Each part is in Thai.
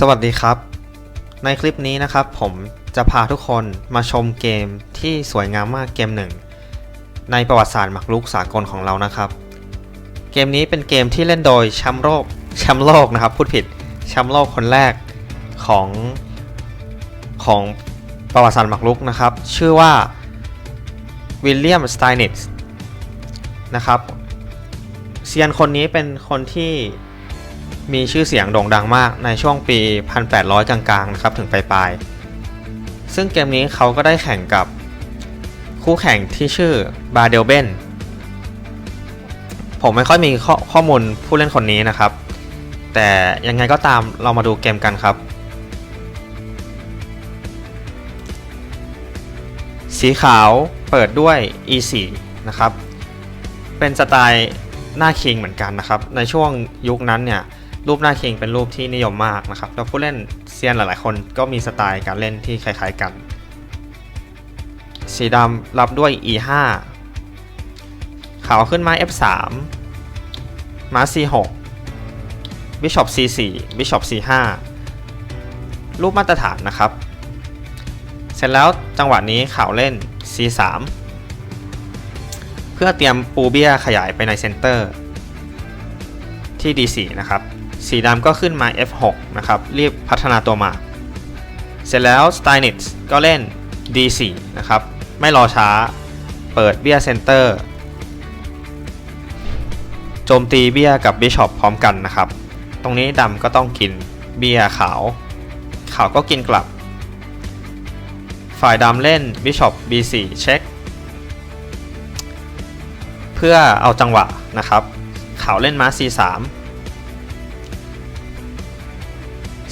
สวัสดีครับ ในคลิปนี้นะครับ ผมจะพาทุกคนมาชมเกมที่สวยงามมากเกมหนึ่ง ในประวัติศาสตร์หมากรุกสากลของเรานะครับ เกมนี้เป็นเกมที่เล่นโดยแชมป์โลกแชมป์โลกนะครับพูดผิดแชมป์โลกคนแรกของของประวัติศาสตร์หมากรุกนะครับ ชื่อว่าวิลเลียมสไตนิสนะครับเซียนคนนี้เป็นคนที่ มีชื่อเสียงโด่งดังมากในช่วงปี 1800 กลางๆนะครับถึงปลายๆ ซึ่งเกมนี้เขาก็ได้แข่งกับคู่แข่งที่ชื่อบาเดลเบน ผมไม่ค่อยมีข้อข้อมูลผู้เล่นคนนี้นะครับ แต่ยังไงก็ตามเรามาดูเกมกันครับ สีขาวเปิดด้วย E4 นะครับ เป็นสไตล์ หน้าคิงเหมือนกันนะครับ ในช่วงยุคนั้นเนี่ยรูปหน้าคิงเป็นรูปที่นิยมมากนะครับแล้วผู้เล่นเซียนหลายๆ คนก็มีสไตล์การเล่นที่คล้ายๆกัน สีดำรับด้วย e5 ขาวขึ้นม้ f3 ม้า c6 บิชอป c4 บิชอป c5 รูปมาตรฐานนะครับ เสร็จแล้วจังหวะนี้ขาวเล่น c3 เพื่อเตรียมปูเบียขยายไปในเซนเตอร์ที่ d4 นะครับ สีดำก็ขึ้นมา f6 นะครับ รีบพัฒนาตัวหมาก เสร็จแล้ว s t y n i t z ก็เล่น d4 นะครับ ไม่รอช้า เปิดเบียเซนเตอร์โจมตีเบียกับบิชอปพร้อมกันนะครับ ตรงนี้ดำก็ต้องกินเบียขาว ขาวก็กินกลับ ฝ่ายดำเล่นบิชอป b4 เช็ค เพื่อเอาจังหวะนะครับขาวเล่นม้า c3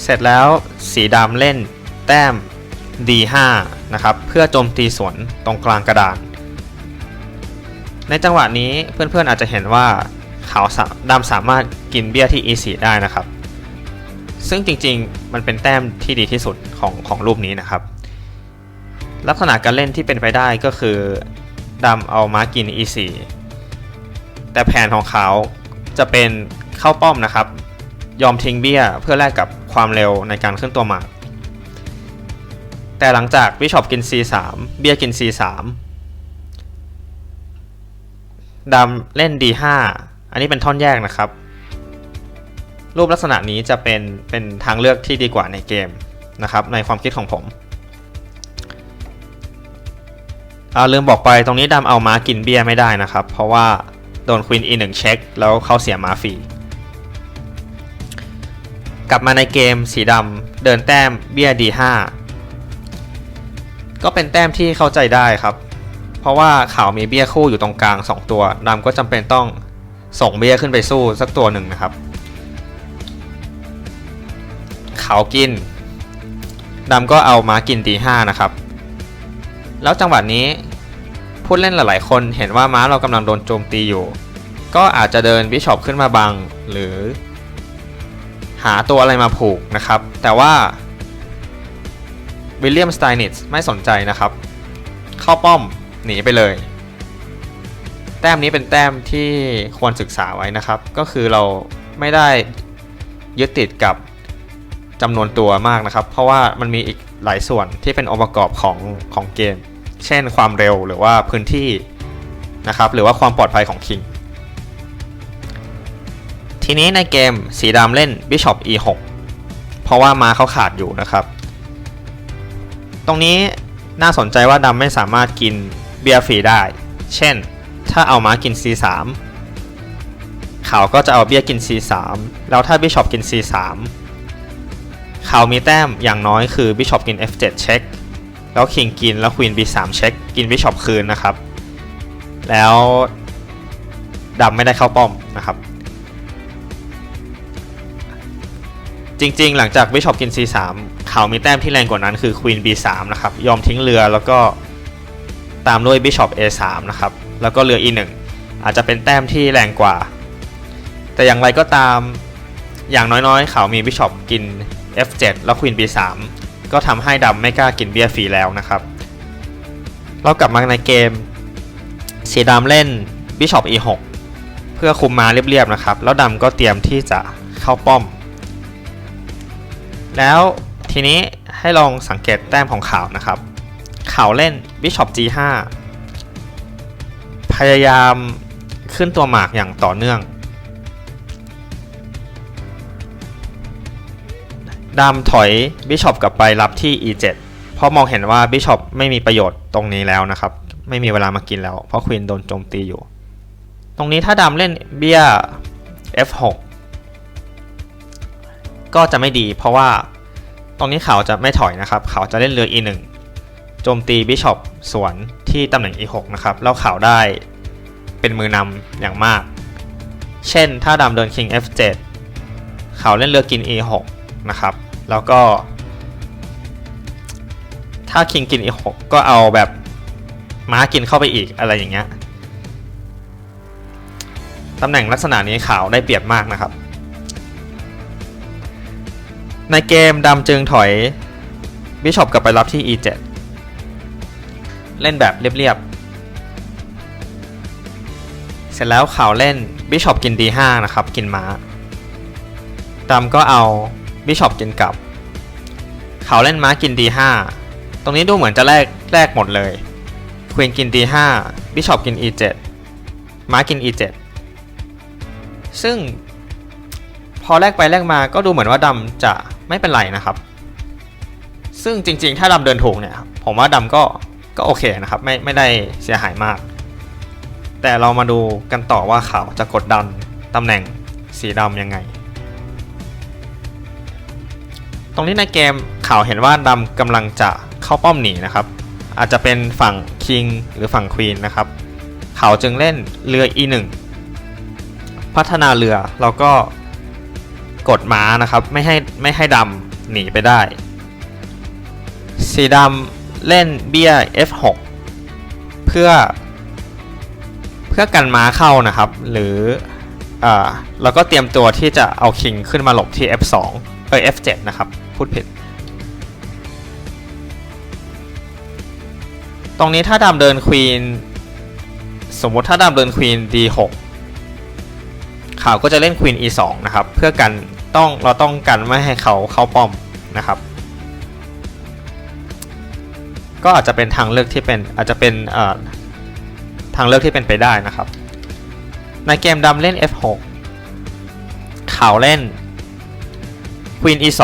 เสร็จแล้วสีดำเล่นแต้ม d5 นะครับเพื่อโจมตีสวนตรงกลางกระดาน ในจังหวะนี้เพื่อนๆอาจจะเห็นว่าขาวสาดำสามารถกินเบี้ยที่ e4 ได้นะครับ ซึ่งจริงๆมันเป็นแต้มที่ดีที่สุดของของรูปนี้นะครับ ลักษณะการเล่นที่เป็นไปได้ก็คือดำเอาม้ากิน e4 แต่แผนของเขาจะเป็นเข้าป้อมนะครับ ยอมทิ้งเบี้ยเพื่อแลกกับความเร็วในการขึ้นตัวหมากแต่หลังจากบิชอปกิน c3 เบี้ยกิน c3 ดำเล่น d5 อันนี้เป็นท่อนแยกนะครับ รูปลักษณะนี้จะเป็นเป็นทางเลือกที่ดีกว่าในเกมนะครับ ในความคิดของผมเอาลืมบอกไปตรงนี้ดำเอาม้ากินเบี้ยไม่ได้นะครับ เพราะว่า โดนควีน e1 เช็ค แล้วเขาเสียม้าฟรี กลับมาในเกมสีดำเดินแต้มเบี้ย d5 ก็เป็นแต้มที่เข้าใจได้ครับ เพราะว่าขาวมีเบี้ยคู่อยู่ตรงกลาง 2 ตัวดำก็จำเป็นต้องส่งเบี้ยขึ้นไปสู้สักตัวหนึ่งนะครับ ขาวกินดำก็เอาม้ากิน d5 นะครับ แล้วจังหวะนี้ ผู้เล่นหลายๆ คนเห็นว่าม้าเรากำลังโดนโจมตีอยู่ ก็อาจจะเดินบิชอปขึ้นมาบัง หรือ หาตัวอะไรมาผูกนะครับ แต่ว่าวิลเลียมสไตนิสไม่สนใจนะครับ เข้าป้อมหนีไปเลย แต้มนี้เป็นแต้มที่ควรศึกษาไว้นะครับ ก็คือเราไม่ได้ยึดติดกับจำนวนตัวมากนะครับ เพราะว่ามันมีอีกหลายส่วนที่เป็นองค์ประกอบของของเกม เช่นความเร็วหรือว่าพื้นที่นะครับหรือว่าความปลอดภัยของคิงทีนี้ในเกมสีดำเล่น Bishop E6 เพราะว่าม้าเขาขาดอยู่นะครับ ตรงนี้น่าสนใจว่าดำไม่สามารถกินเบียร์ฟรีได้ เช่น ถ้าเอาม้ากิน C3 ขาวก็จะเอาเบี้ยกิน C3 แล้วถ้า Bishop กิน C3 ขาวมีแต้มอย่างน้อยคือ Bishop กิน F7 เช็ค แล้ว King กินแล้ว Queen B3 เช็คกิน Bishop คืนนะครับ แล้วดำไม่ได้เข้าป้อมนะครับ จริงๆ หลังจาก Bishop กิน C3 ขามีแต้มที่แรงกว่านั้นคือ Queen B3 นะครับ ยอมทิ้งเรือแล้วก็ตามด้วย Bishop A3 นะครับ แล้วก็เรือ E1 อาจจะเป็นแต้มที่แรงกว่า แต่อย่างไรก็ตามอย่างน้อยๆ เขามี Bishop กิน F7 แล้ว Queen B3 ก็ทำให้ดำไม่กล้ากินเบี้ยฟรีแล้วนะครับ เรากลับมาในเกม สีดำเล่น Bishop E6 เพื่อคุมมาเรียบๆนะครับ แล้วดำก็เตรียมที่จะเข้าป้อม แล้วทีนี้ให้ลองสังเกตแต้มของขาวนะครับขาวเล่น Bishop G5 พยายามขึ้นตัวหมากอย่างต่อเนื่อง ดำถอย Bishop กลับไปรับที่ E7 เพราะมองเห็นว่า Bishop ไม่มีประโยชน์ตรงนี้แล้วนะครับ ไม่มีเวลามากินแล้ว เพราะควีนโดนโจมตีอยู่ ตรงนี้ถ้าดำเล่นเบี้ย F6 ก็จะไม่ดีเพราะว่าตรงนี้เขาจะไม่ถอยนะครับ เขาจะเล่นเรือ E1 โจมตีบิชอปสวนที่ตำแหน่ง E6 นะครับแล้วขาวได้เป็นมือนำอย่างมาก เช่นถ้าดำเดิน King F7 ขาเล่นเรือกิน E6 นะครับ แล้วก็ ถ้า King กิน E6 ก็เอาแบบม้ากินเข้าไปอีกอะไรอย่างเงี้ยตำแหน่งลักษณะนี้ขาวได้เปรียบมากนะครับ ในเกมดำจึงถอยบิชอปกลับไปรับที่ e7 เล่นแบบเรียบๆ เสร็จแล้วขาวเล่นบิชอปกิน d5 นะครับ กินม้าดำก็เอา บิชอปกินกลับเขาเล่นม้ากิน d5 ตรงนี้ดูเหมือนจะแลกแลกหมดเลยควีนกิน d5 บิชอปกิน e7 ม้ากิน e7 ซึ่งพอแลกไปแลกมาก็ดูเหมือนว่าดำจะไม่เป็นไรนะครับ ซึ่งจริงๆ ถ้าดำเดินถูกเนี่ยผมว่าดำก็ก็โอเคนะครับไม่ไม่ได้เสียหายมาก แต่เรามาดูกันต่อว่าขาวจะกดดันตำแหน่งสีดำยังไง ตรงนี้ในเกมข่าวเห็นว่าดำกำลังจะเข้าป้อมหนีนะครับ อาจจะเป็นฝั่งคิงหรือฝั่งควีนนะครับขาวจึงเล่นเรือ e1 พัฒนาเรือแล้วก็กดม้านะครับไม่ให้ไม่ให้ดำหนีไปได้ สีดำเล่นเบี้ย F6 เพื่อเพื่อกันม้าเข้านะครับ หรืออ่าแล้วก็เตรียมตัวที่จะเอาคิงขึ้นมาหลบที่ F2 เออ F7 นะครับ พูดผิด ตรงนี้ถ้าดำเดินควีนสมมติถ้าดำเดินควีน D6 ขาวก็จะเล่นควีน e2 นะครับ เพื่อกันต้องเราต้องกันไม่ให้เขาเข้าป้อมนะครับ ก็อาจจะเป็นทางเลือกที่เป็นอาจจะเป็นทางเลือกที่เป็นไปได้นะครับ ในเกมดำเล่น f6 ขาวเล่นควีน e2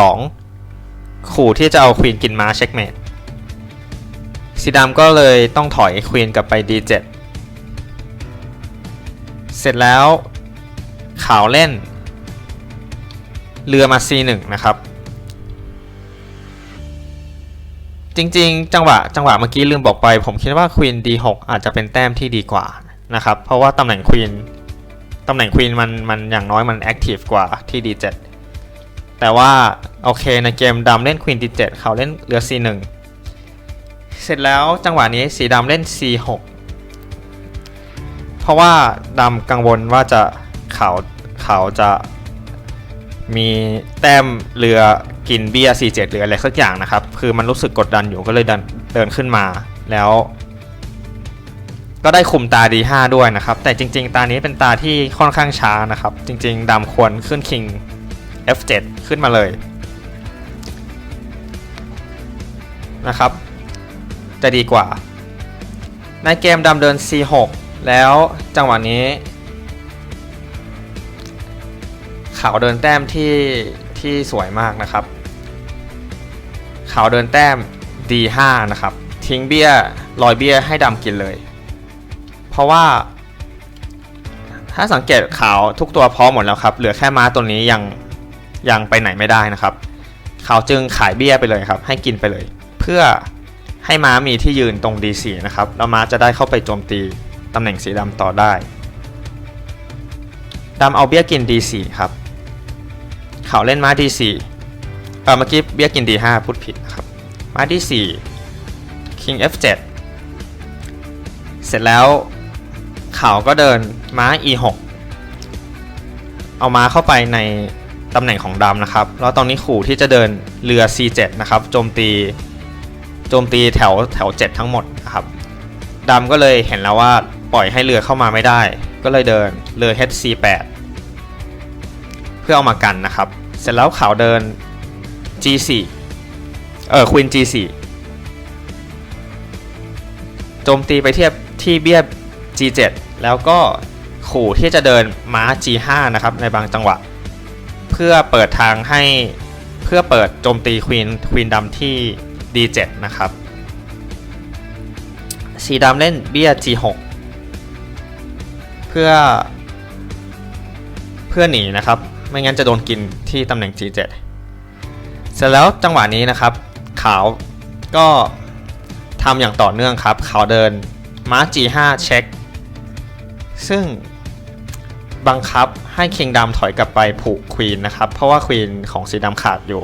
ขู่ที่จะเอาควีนกินม้าเช็คเมดสีดำก็เลยต้องถอยควีนกลับไป d7 เสร็จแล้วขาวเล่น เรือมา c1 นะครับ จริงๆ จังหวะจังหวะเมื่อกี้ลืมบอกไป ผมคิดว่าควีน d6 อาจจะเป็นแต้มที่ดีกว่านะครับ เพราะว่าตำแหน่งควีนตำแหน่งควีนมันมันอย่างน้อยมันแอคทีฟกว่าที่ d7 แต่ว่าโอเคในเกมดำเล่นควีน d7 เขาเล่นเรือ c1 เสร็จแล้วจังหวะนี้สีดำเล่น c6 เพราะว่าดำกังวลว่าจะเขาเขาจะมีแต้มเรือกินเบียร์47หรืออะไรสักอย่างนะครับ คือมันรู้สึกกดดันอยู่ก็เลยเดินเดินขึ้นมาแล้ว ก็ได้คุมตา D5 ด้วยนะครับ แต่จริง ๆ ตานี้เป็นตาที่ค่อนข้างช้านะครับ จริง ๆดำควรขึ้น King F7 ขึ้นมาเลยนะครับ จะดีกว่า ในเกมดำเดิน C6 แล้วจังหวะนี้ขาวเดินแต้มที่ที่สวยมากนะครับ ขาวเดินแต้ม D5 นะครับ ทิ้งเบี้ยลอยเบี้ยให้ดำกินเลย เพราะว่า ถ้าสังเกตขาวทุกตัวพร้อมหมดแล้วครับ เหลือแค่ม้าตัวนี้ยัง ยังไปไหนไม่ได้นะครับ เขาจึงขายเบี้ยไปเลยครับ ให้กินไปเลย เพื่อให้ม้ามีที่ยืนตรง D4 นะครับแล้วม้าจะได้เข้าไปโจมตีตำแหน่งสีดำต่อได้ดำเอาเบี้ยกิน D4 ครับเขาเล่นม้า D4 เออเมื่อกี้เบี้ยกิน D5 พูดผิดนะครับม้า D4 King F7 เสร็จแล้วเขาก็เดินม้า E6 เอาม้าเข้าไปใน ตำแหน่งของดำนะครับ แล้วตอนนี้ขู่ที่จะเดินเรือ C7 นะครับโจมตีโจมตีแถวแถว 7 ทั้งหมดนะครับดำก็เลยเห็นแล้วว่าปล่อยให้เรือเข้ามาไม่ได้ ก็เลยเดินเรือ HC8 เพื่อเอามากันนะครับ เสร็จแล้วขาวเดิน G4 เออควีน G4 โจมตีไปเทียบที่เบี้ย G7 แล้วก็ขู่ที่จะเดินม้า G5 นะครับในบางจังหวะ พื่อเปิดทางให้เพื่อเปิดโจมตีควีนควีนดำที่ D7 นะครับสีดำเล่นเบี้ย G6 เพื่อ เพื่อหนีนะครับ ไม่งั้นจะโดนกินที่ตำแหน่ง G7 เสร็จแล้วจังหวะนี้นะครับ ขาวก็ทำอย่างต่อเนื่องครับ ขาวเดินม้า G5 เช็ค ซึ่ง บังคับให้คิงดำถอยกลับไปผูกควีนนะครับ เพราะว่าควีนของสีดำขาดอยู่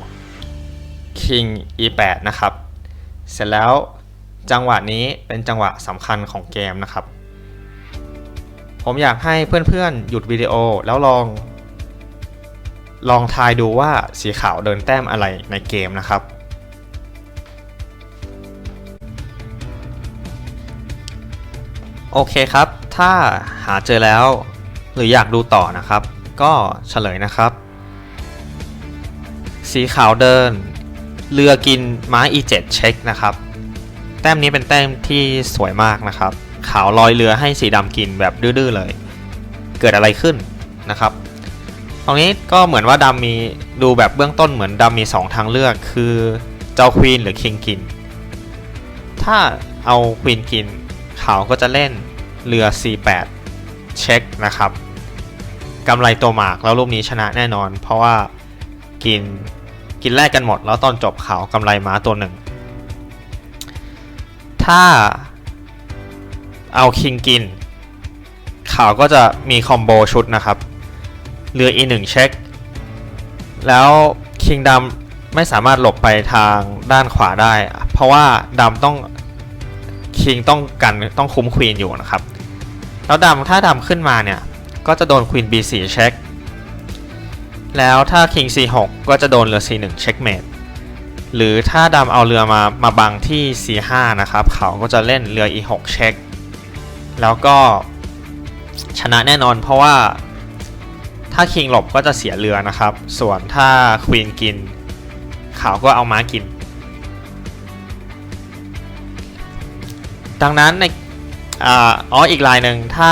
คิง E8 นะครับ เสร็จแล้วจังหวะนี้เป็นจังหวะสำคัญของเกมนะครับ ผมอยากให้เพื่อนๆ หยุดวิดีโอแล้วลอง ลองทายดูว่าสีขาวเดินแต้มอะไรในเกมนะครับ โอเคครับ ถ้าหาเจอแล้ว หรืออยากดูต่อนะครับ ก็เฉลยนะครับ สีขาวเดิน เรือกินม้า e7 เช็คนะครับ แต้มนี้เป็นแต้มที่สวยมากนะครับ ขาวลอยเรือให้สีดำกินแบบดื้อๆเลย เกิดอะไรขึ้นนะครับตรงนี้ก็เหมือนว่าดำมีดูแบบเบื้องต้นเหมือนดำมี 2 ทางเลือกคือเจ้าควีนหรือคิงกิน ถ้าเอาควีนกินขาวก็จะเล่นเรือ c8 เช็คนะครับ กำไรตัวหมากแล้วรูปนี้ชนะแน่นอน เพราะว่ากินกินแลกกันหมด แล้วตอนจบขาวกำไรม้าตัวหนึ่ง ถ้าเอาคิงกินขาวก็จะมีคอมโบชุดนะครับเรือ e1 เช็ค แล้วคิงดำไม่สามารถหลบไปทางด้านขวาได้ เพราะว่าดำต้องคิงต้องกันต้องคุ้มควีนอยู่นะครับ แล้วดำถ้าดำขึ้นมาเนี่ย ก็จะโดนควีน b4 เช็ค แล้วถ้าคิง c6 ก็จะโดนเรือ c1 เช็คเมดหรือถ้าดำเอาเรือมามาบังที่ c5 นะครับ เขาก็จะเล่นเรือ e6 เช็ค แล้วก็ชนะแน่นอนเพราะว่าถ้าคิงหลบก็จะเสียเรือนะครับ ส่วนถ้าควีนกิน เขาก็เอาม้ากิน ดังนั้นในอ๋ออีกลายหนึ่งถ้า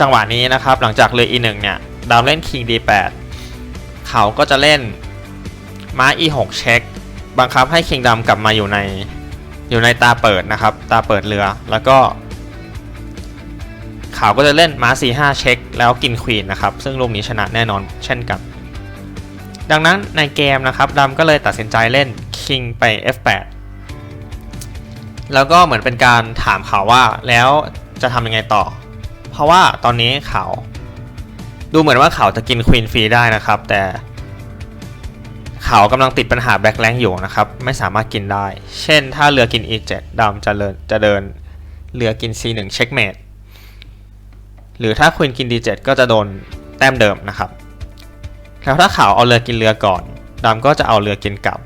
จังหวะนี้นะครับ หลังจากเรือ e1 เนี่ยดาวเล่น king d8 เขาก็จะเล่นม้า e6 เช็คบังคับให้ king ดำกลับมาอยู่ในอยู่ในตาเปิดนะครับ ตาเปิดเรือแล้วก็ เขาก็จะเล่นม้า c5 เช็คแล้วกินควีนนะครับ ซึ่งลูกนี้ชนะแน่นอนเช่นกัน ดังนั้นในเกมนะครับดำก็เลยตัดสินใจเล่น king ไป f8 แล้วก็เหมือนเป็นการถามเขาว่าแล้วจะทำยังไงต่อ เพราะว่าตอนนี้เขาดูเหมือนว่าเขาจะกินควีนฟรีได้นะครับ แต่เขากำลังติดปัญหาแบ็คแรงอยู่นะครับ ไม่สามารถกินได้ เช่น ถ้าเรือกิน e7 ดำจะเดินจะเดินเรือกิน c1 เช็คเมดหรือถ้าควีนกิน d7 ก็จะโดนแต้มเดิมนะครับ แล้วถ้าขาวเอาเรือกินเรือก่อนดำก็จะเอาเรือกินกลับ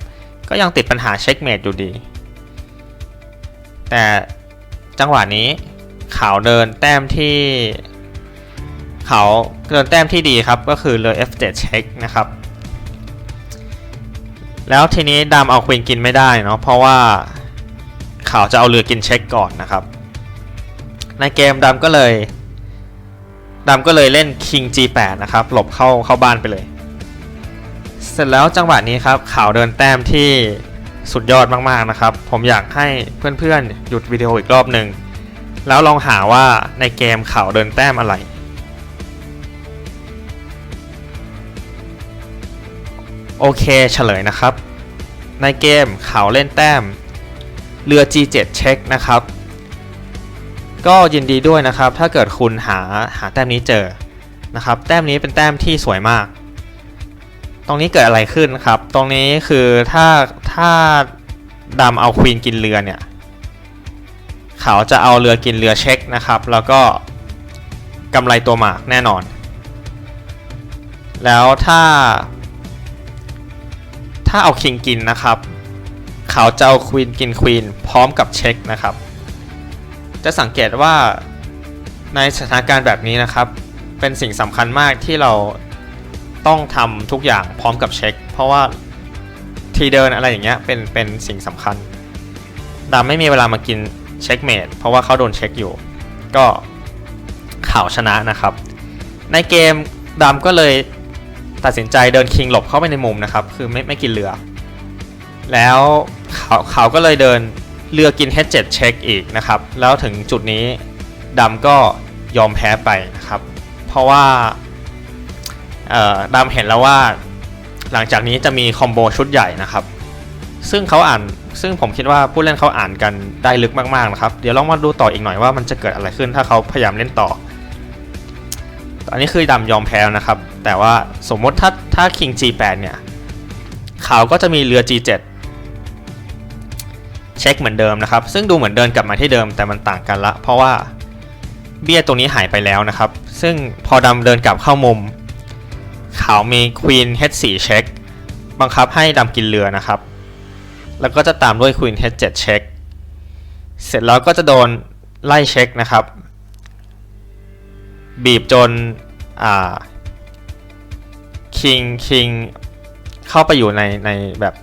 ก็ยังติดปัญหาเช็คเมดอยู่ดี แต่จังหวะนี้ ขาวเดินแต้มที่ขาวเดินแต้มที่ดีครับก็คือเรือ f7 เช็คนะครับ แล้วทีนี้ดำเอาควีนกินไม่ได้เนาะเพราะว่าขาวจะเอาเรือกินเช็คก่อนนะครับ ในเกมดำก็เลยดำก็เลยเล่น king g8 นะครับ หลบเข้าเข้าบ้านไปเลย เสร็จแล้วจังหวะนี้ครับขาวเดินแต้มที่สุดยอดมากๆนะครับ ผมอยากให้เพื่อนๆ หยุดวิดีโออีกรอบหนึ่ง แล้วลองหาว่าในเกมเขาเดินแต้มอะไร โอเคเฉลยนะครับ ในเกมเขาเล่นแต้ม เรือ G7 เช็คนะครับ ก็ยินดีด้วยนะครับ ถ้าเกิดคุณหาหาแต้มนี้เจอนะครับ แต้มนี้เป็นแต้มที่สวยมาก ตรงนี้เกิดอะไรขึ้นครับ ตรงนี้คือถ้าถ้าดำเอาควีนกินเรือเนี่ย เขาจะเอาเรือกินเรือเช็คนะครับ แล้วก็กำไรตัวหมากแน่นอน แล้วถ้า ถ้าเอาคิงกินนะครับเขาจะเอาควีนกินควีนพร้อมกับเช็คนะครับ จะสังเกตว่าในสถานการณ์แบบนี้นะครับ เป็นสิ่งสำคัญมากที่เราต้องทำทุกอย่างพร้อมกับเช็ค เพราะว่าทีเดินอะไรอย่างเงี้ยเป็นเป็นสิ่งสำคัญดำไม่มีเวลามากิน เช็คเมดเพราะว่าเขาโดนเช็คอยู่ ก็ข่าวชนะนะครับ ในเกมดำก็เลยตัดสินใจเดินคิงหลบเข้าไปในมุมนะครับ คือไม่ไม่กินเรือ แล้วเขาเขาก็เลยเดินเรือกิน H7 เช็คอีกนะครับ แล้วถึงจุดนี้ดำก็ยอมแพ้ไปนะครับ เพราะว่าดำเห็นแล้วว่าหลังจากนี้จะมีคอมโบชุดใหญ่นะครับ ซึ่งเขาอ่าน ซึ่งผมคิดว่าผู้เล่นเขาอ่านกันได้ลึกมากๆนะครับ เดี๋ยวลองมาดูต่ออีกหน่อยว่ามันจะเกิดอะไรขึ้นถ้าเขาพยายามเล่นต่อ อันนี้คือดำยอมแพ้นะครับ แต่ว่าสมมติถ้าถ้า King G8 เนี่ยเขาก็จะมีเรือ G7 เช็คเหมือนเดิมนะครับ ซึ่งดูเหมือนเดินกลับมาที่เดิมแต่มันต่างกันละ เพราะว่าเบี้ยตรงนี้หายไปแล้วนะครับ ซึ่งพอดำเดินกลับเข้ามุมเขามี Queen H4 เช็คบังคับให้ดำกินเรือนะครับ แล้วก็จะตามด้วย Queen H7 เช็ค เสร็จแล้วก็จะโดนไล่เช็คนะครับ บีบจนอ่าคิงคิงเข้าไปอยู่ในในแบบ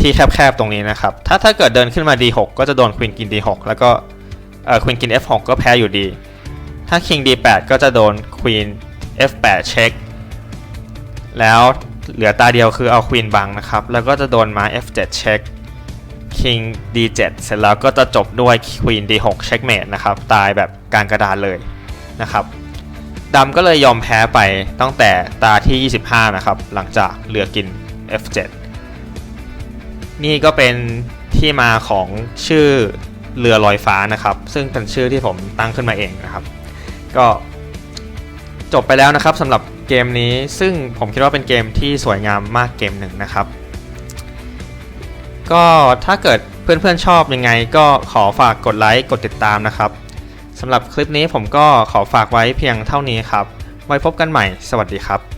ที่แคบๆตรงนี้นะครับ ถ้าถ้าเกิดเดินขึ้นมา D6 ก็จะโดนควีนกิน D6 แล้วก็เอ่อควีนกิน F6 ก็แพ้อยู่ดี ถ้า King D8 ก็จะโดนควีน F8 เช็ค แล้ว เหลือตาเดียวคือเอาควีนบังนะครับ แล้วก็จะโดนม้า F7 เช็ค King D7 เสร็จแล้วก็จะจบด้วย Queen D6 เช็คเมดนะครับ ตายแบบกลางกระดานเลยนะครับดำก็เลยยอมแพ้ไปตั้งแต่ตาที่ 25 นะครับ หลังจากเหลือกิน F7 นี่ก็เป็นที่มาของชื่อเรือลอยฟ้านะครับ ซึ่งเป็นชื่อที่ผมตั้งขึ้นมาเองนะครับ ก็จบไปแล้วนะครับสำหรับ เกมนี้ซึ่งผมคิดว่าเป็นเกมที่สวยงามมากเกมหนึ่งนะครับ ก็ถ้าเกิดเพื่อนๆชอบยังไงก็ขอฝากกดไลค์กดติดตามนะครับสำหรับคลิปนี้ผมก็ขอฝากไว้เพียงเท่านี้ครับ ไว้พบกันใหม่ สวัสดีครับ